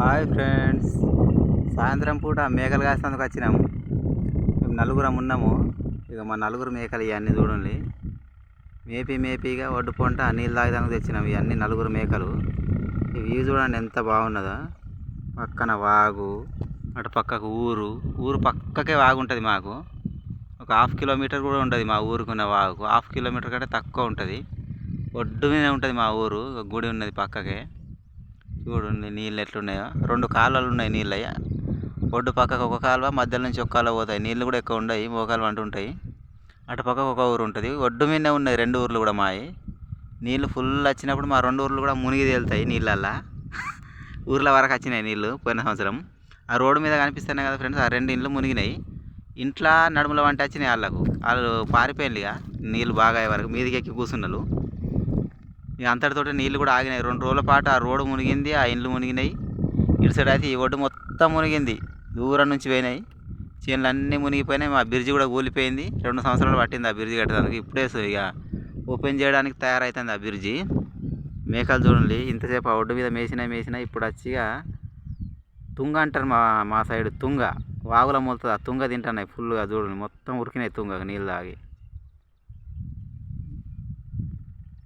Hi friends. సాయంత్రం పూట మేకలు కాసినందుకు వచ్చినాము. మేము నలుగురం ఉన్నాము. ఇక మా నలుగురు మేకలు ఇవన్నీ చూడండి. మేపి మేపిగా ఒడ్డుపొంట నీళ్ళు తాగడానికి తెచ్చినాం ఇవన్నీ నలుగురు మేకలు. ఇవి చూడండి ఎంత బాగున్నదో. పక్కన వాగు అటు పక్కకు ఊరు. ఊరు పక్కకే వాగు ఉంటుంది మాకు. ఒక హాఫ్ కిలోమీటర్ కూడా ఉంటుంది మా ఊరుకున్న వాగు హాఫ్ కిలోమీటర్ కంటే తక్కువ ఉంటుంది. ఒడ్డు మీద ఉంటుంది మా ఊరు. గుడి ఉన్నది పక్కకే. చూడండి నీళ్ళు ఎట్లున్నాయో? రెండు కాలువలు ఉన్నాయి నీళ్ళు ఒడ్డు పక్కకు ఒక కాలువ మధ్యలో నుంచి ఒక కాలువ పోతాయి. నీళ్ళు కూడా ఎక్కువ ఉండవు మోకాలు అంటుంటాయి అటు పక్కకు ఒక ఊరు ఉంటుంది. ఒడ్డు మీదనే ఉన్నాయి రెండు ఊర్లు కూడా మాయి. నీళ్ళు ఫుల్ వచ్చినప్పుడు మా రెండు ఊర్లు కూడా మునిగి తేలుతాయి నీళ్ళల్లా. ఊర్ల వరకు వచ్చినాయి నీళ్ళు పోయిన సంవత్సరం. ఆ రోడ్డు మీద కనిపిస్తున్నాయి కదా ఫ్రెండ్స్ ఆ రెండు ఇండ్లు మునిగినాయి. ఇంట్లో నడుముల వంట వచ్చినాయి వాళ్ళకు వాళ్ళు పారిపోయింది ఇక నీళ్ళు బాగా అయ్యే వరకు మీదికి ఎక్కి కూర్చున్నారు ఇక అంతటితోటి నీళ్ళు కూడా ఆగినాయి. రెండు రోజుల పాటు ఆ రోడ్డు మునిగింది ఆ ఇండ్లు మునిగినాయి. ఇటు సైడ్ అయితే ఈ ఒడ్డు మొత్తం మునిగింది. దూరం నుంచి పోయినాయి. చేనులు అన్నీ మునిగిపోయినాయి. మా బ్రిడ్జి కూడా కూలిపోయింది. రెండు సంవత్సరాలు పట్టింది ఆ బ్రిడ్జి కట్టడానికి. ఇప్పుడే సో ఇక ఓపెన్ చేయడానికి తయారవుతుంది ఆ బ్రిడ్జి. మేకలు చూడండి. ఇంతసేపు ఆ ఒడ్డు మీద మేసినా మేసినా ఇప్పుడు వచ్చిగా ఇక తుంగ అంటారు మా మా సైడ్. తుంగ. వాగుల మొలుతుంది. ఆ తుంగ తింటున్నాయి ఫుల్గా చూడండి. మొత్తం ఉరికినాయి తుంగ నీళ్ళు తాగి.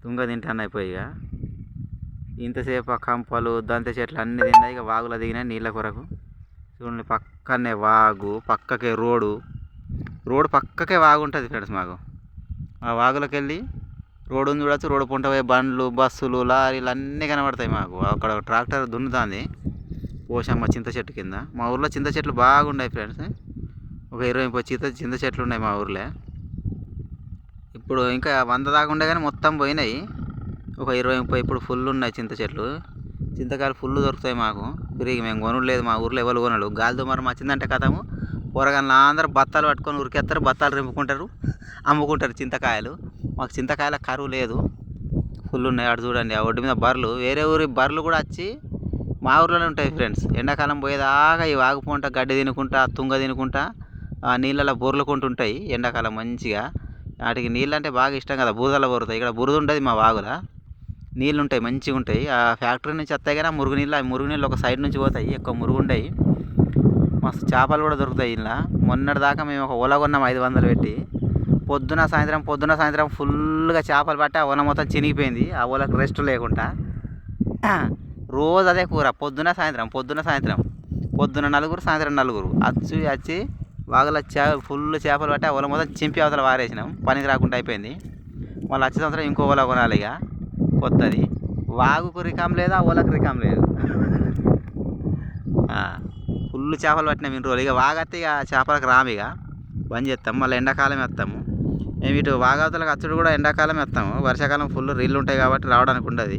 తుంగ తింటాను అయిపోయి ఇక ఇంతసేపు ఆ కంపలు దంత చెట్లు అన్నీ తిన్నాయి ఇక వాగులో దిగినాయి నీళ్ళ కొరకు. చూడండి పక్కనే వాగు పక్కకే రోడ్డు. రోడ్డు పక్కకే వాగు ఉంటుంది ఫ్రెండ్స్ మాకు. ఆ వాగులోకి వెళ్ళి రోడ్డు ఉంది చూడొచ్చు. రోడ్డు పుంట పోయే బండ్లు బస్సులు లారీలు అన్నీ కనబడతాయి మాకు. అక్కడ ట్రాక్టర్ దున్నుతుంది. పోషమ్మ చింత చెట్టు కింద. మా ఊర్లో చింత చెట్లు బాగున్నాయి ఫ్రెండ్స్. ఒక ఇరవై ముప్పై చింత చింత చెట్లు ఉన్నాయి మా ఊర్లో. ఇప్పుడు ఇంకా వంద దాకా ఉండే కానీ మొత్తం పోయినాయి. ఒక ఇరవై ముప్పై ఇప్పుడు ఫుల్ ఉన్నాయి చింత చెట్లు. చింతకాయలు ఫుల్ దొరుకుతాయి మాకు. పెరిగి మేము కొనలేదు మా ఊర్లో ఎవరు కొనడు గాలి దుమారం వచ్చిందంటే కథము. కూరగాయలు అందరూ బత్తాలు పట్టుకొని ఉరికేస్తారు బత్తాలు రింపుకుంటారు అమ్ముకుంటారు చింతకాయలు. మాకు చింతకాయల కరువు లేదు. ఫుల్ ఉన్నాయి అటు చూడండి ఆ ఒడ్డు మీద బర్రెలు. వేరే ఊరి బర్రెలు కూడా వచ్చి మా ఊర్లోనే ఉంటాయి ఫ్రెండ్స్ ఎండాకాలం పోయేదాకా ఇవి వాగుకుంటా గడ్డి తినుకుంటా తుంగ తినుకుంటా ఆ నీళ్ళలో బొర్లుకుంటుంటాయి ఎండాకాలం మంచిగా. వాటికి నీళ్ళు అంటే బాగా ఇష్టం కదా బురదలో బొరుతాయి ఇక్కడ బురద ఉంటుంది మా వాగుల. నీళ్ళు ఉంటాయి మంచిగా ఉంటాయి. ఆ ఫ్యాక్టరీ నుంచి వస్తాయి కానీ ఆ మురుగు నీళ్ళు ఆ మురుగు నీళ్ళు ఒక సైడ్ నుంచి పోతాయి ఎక్కువ మురుగు ఉంటాయి మస్తు చేపలు కూడా దొరుకుతాయి ఇలా మొన్నటి దాకా మేము ఒక ఒల కొన్నాం ఐదు వందలు పెట్టి. పొద్దున సాయంత్రం పొద్దున సాయంత్రం ఫుల్గా చేపలు పట్టి ఆ ఒల మొత్తం చినిగిపోయింది. ఆ ఒలకు రెస్ట్ లేకుండా. రోజు అదే కూర పొద్దున సాయంత్రం పొద్దున సాయంత్రం. పొద్దున నలుగురు సాయంత్రం నలుగురు. వచ్చి వచ్చి వాగులో చే ఫుల్ చేపలు పట్టి వల మొత్తం చింపి అవతల వారేసినాం. పనికి రాకుండా అయిపోయింది. మళ్ళీ వచ్చే సంవత్సరం ఇంకో ఓలా కొనాలి ఇక. కొత్తది. వాగుకు రికాం లేదు ఆ ఒలకు రికాం లేదు. ఫుల్ చేపలు పట్టినాం ఇన్ని రోజులు. ఇక వాగత్తే ఇక చేపలకు రాము ఇక. బంద్ చేస్తాం. మళ్ళీ ఎండాకాలం వేస్తాము. మేము ఇటు వాగవతలకు అచ్చుడు కూడా ఎండాకాలం వేస్తాము. వర్షాకాలం ఫుల్ రీళ్ళు ఉంటాయి కాబట్టి రావడానికి ఉండదు.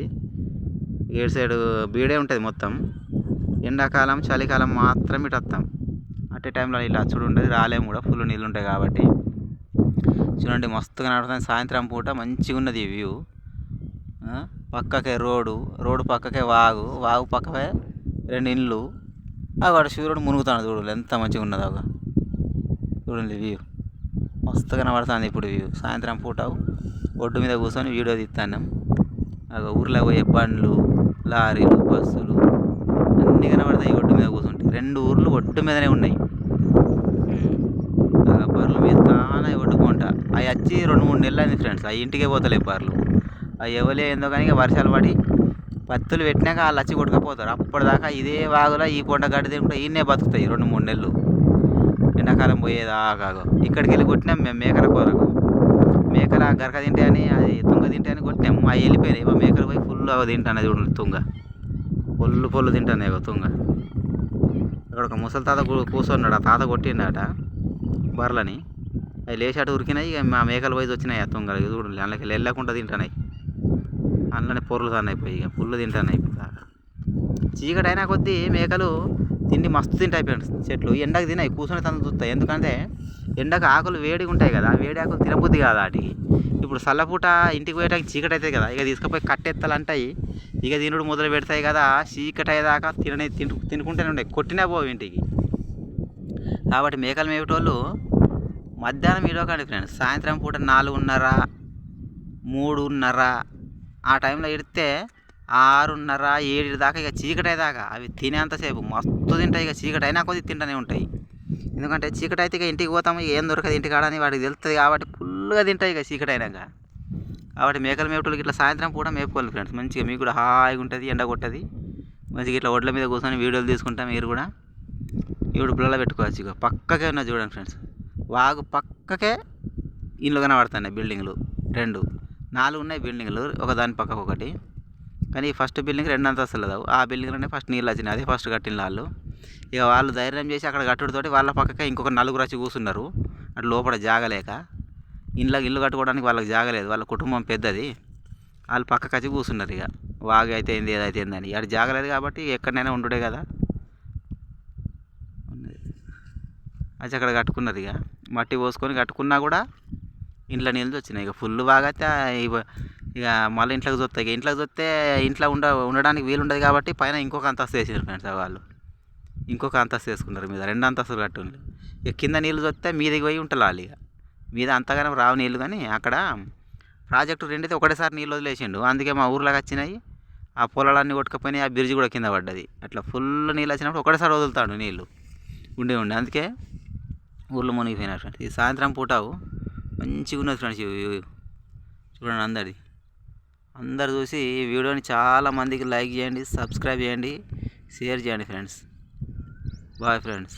ఏడు సైడు బీడే ఉంటుంది మొత్తం. ఎండాకాలం చలికాలం మాత్రం ఇటు వస్తాం. అట్టే టైంలో ఇలా అచ్చుడు ఉండదు రాలేము కూడా ఫుల్ నీళ్ళు ఉంటాయి కాబట్టి. చూడండి మస్తుగా నడుస్తుంది. సాయంత్రం పూట మంచిగా ఉన్నది వ్యూ పక్కకే రోడ్డు రోడ్డు పక్కకే వాగు వాగు పక్కకే రెండు ఇండ్లు. అక్కడ సూర్యుడు మునుగుతాడు చూడు ఎంత మంచిగా ఉన్నదో ఒక చూడండి వ్యూ మస్తు కనబడుతుంది ఇప్పుడు వ్యూ సాయంత్రం పూట ఒడ్డు మీద కూర్చొని వీడియో తీస్తాను. ఊర్లో పోయే బండ్లు లారీలు బస్సులు. అన్నీ కనబడతాయి ఒడ్డు మీద కూర్చుంటే. రెండు ఊర్లు ఒడ్డు మీదనే ఉన్నాయి. అగ బర్రెల మీద కానా ఒడ్డుకుంటా అవి వచ్చి రెండు మూడు నెలలు అయింది ఫ్రెండ్స్ అవి ఇంటికే పోతలే బర్రెలు. అవి ఎవలే ఏందో కానీ వర్షాలు పడి పత్తులు పెట్టినాక వాళ్ళు వచ్చి కొట్టుకపోతారు. అప్పటిదాకా ఇదే వాగులో ఈ కొండ గడ్డి తింటే ఈయనే బతుకుతాయి రెండు మూడు నెలలు. ఎండాకాలం పోయేదాకా ఇక్కడికి వెళ్ళి కొట్టినాం మేము మేకల కొరకు. మేకల గరక తింటాయని అది తుంగ తింటాయని కొట్టినాము అవి వెళ్ళిపోయినాయి. మేకలు పోయి ఫుల్ అవి తింటాను అది తుంగ. పొల్లు పొల్లు తింటాను ఇగో తుంగ. అక్కడ ఒక ముసలి తాత కూర్చున్నాడు ఆ తాత కొట్టిండట బర్రెలని. అవి లేచాట ఉరికినాయి ఇక మా మేకలు పోయి వచ్చినాయి ఆ తుంగలు. ఇది చూడండి అందులోకి వెళ్ళకుండా తింటున్నాయి. అందులోనే పొర్లు తన్నాయి పోయి ఇక పుల్లు తింటున్నాయి ఇప్పుడు దాకా. చీకటి అయినా కొద్దీ మేకలు తిండి మస్తు తింటాయి ఫ్రెండ్స్ చెట్లు ఎండకు తినాయి కూర్చొని తను చూస్తాయి. ఎందుకంటే ఎండకు ఆకులు వేడిగా ఉంటాయి కదా వేడి ఆకులు తినబుద్ధి కాదు వాటికి. ఇప్పుడు చల్లపూట ఇంటికి పోయేటానికి చీకటి అవుతుంది కదా ఇక తీసుకుపోయి కట్టెత్తాలంటాయి. ఇక తినుడు మొదలు పెడతాయి కదా చీకటి అయ్యేదాకా తిననే తింటు తినుకుంటూనే ఉండే కొట్టినా పోవు ఇంటికి. కాబట్టి మేకలు మేపేటోళ్ళు మధ్యాహ్నం ఇడవకండి ఫ్రెండ్స్ సాయంత్రం పూట నాలుగున్నర మూడున్నర ఆ టైంలో ఇడితే ఆరున్నర ఏడు దాకా ఇక చీకటి దాకా అవి తినేంతసేపు మస్తు తింటాయి ఇక చీకటి అయినా కొద్ది తింటూనే ఉంటాయి. ఎందుకంటే చీకటి అయితే ఇక ఇంటికి పోతాము ఏం దొరకదు ఇంటికి ఆడని వాడికి తెలుస్తుంది కాబట్టి ఫుల్గా తింటాయి ఇక చీకటి అయినాక. కాబట్టి మేకల మేపటోళ్ళకి ఇట్లా సాయంత్రం పూట మేపుకోవాలి ఫ్రెండ్స్. మంచిగా మీకు కూడా హాయిగా ఉంటుంది ఎండ కొట్టది. మంచిగా ఇట్లా ఒడ్ల మీద కూర్చొని వీడియోలు తీసుకుంటాం మీరు కూడా. ఇప్పుడు పిల్లలు పెట్టుకోవచ్చు ఇక. పక్కకే ఉన్నది చూడండి ఫ్రెండ్స్. వాగు పక్కకే ఇల్లు కనబడుతున్నాయి బిల్డింగ్లు. రెండు. నాలుగు ఉన్నాయి బిల్డింగ్లు ఒక దాని పక్కకు ఒకటి. కానీ ఈ ఫస్ట్ బిల్డింగ్ రెండు అంతస్తులు కదా ఆ బిల్డింగ్లోనే ఫస్ట్ నీళ్ళు వచ్చినాయి. అదే ఫస్ట్ కట్టిన వాళ్ళు. ఇక వాళ్ళు ధైర్యం చేసి అక్కడ కట్టుడుతోటి వాళ్ళ పక్కకే ఇంకొక నలుగురు వచ్చి కూర్చున్నారు. అటు లోపల జాగలేక. ఇంట్లో ఇల్లు కట్టుకోవడానికి వాళ్ళకి జాగలేదు. వాళ్ళ కుటుంబం పెద్దది. వాళ్ళు పక్కకు వచ్చి కూర్చున్నారు ఇక. వాగి అయితే ఏంది ఏదైతే ఏందని అటు జాగలేదు కాబట్టి ఎక్కడైనా ఉండుడే కదా. అది అక్కడ కట్టుకున్నది ఇక. మట్టి పోసుకొని కట్టుకున్నా కూడా ఇంట్లో నీళ్ళు వచ్చినాయి ఇక. ఫుల్ బాగా ఇక మళ్ళీ ఇంట్లోకి చూస్తాయి ఇక ఇంట్లోకి చూస్తే ఇంట్లో ఉండ ఉండడానికి వీలు ఉండదు కాబట్టి పైన ఇంకొక అంతస్తు వేసారు ఫ్రెండ్స్ వాళ్ళు. ఇంకొక అంతస్తు వేసుకున్నారు మీద. రెండు అంతస్తులు కట్టుండి ఇక కింద నీళ్ళు చూస్తే మీదకి పోయి ఉంటారు వాళ్ళు ఇక. మీద అంతగానం రావు నీళ్ళు కానీ అక్కడ ప్రాజెక్టు రెండైతే ఒకటేసారి నీళ్ళు వదిలేసిండు. అందుకే మా ఊర్లోకి వచ్చినాయి. ఆ పొలాలన్నీ కొట్టుకుపోయినాయి ఆ బ్రిడ్జ్ కూడా కింద పడ్డది. అట్లా ఫుల్ నీళ్ళు వచ్చినప్పుడు ఒకటేసారి వదులుతాడు నీళ్ళు ఉండే ఉండి. అందుకే ఊర్లో మునిగిపోయినారు ఫ్రెండ్స్. ఈ సాయంత్రం పూట మంచిగా ఉన్నది ఫ్రెండ్స్ చూడండి అందరిది. అందరు చూసి ఈ వీడియోని చాలా మందికి లైక్ చేయండి సబ్స్క్రైబ్ చేయండి షేర్ చేయండి ఫ్రెండ్స్. Bye friends.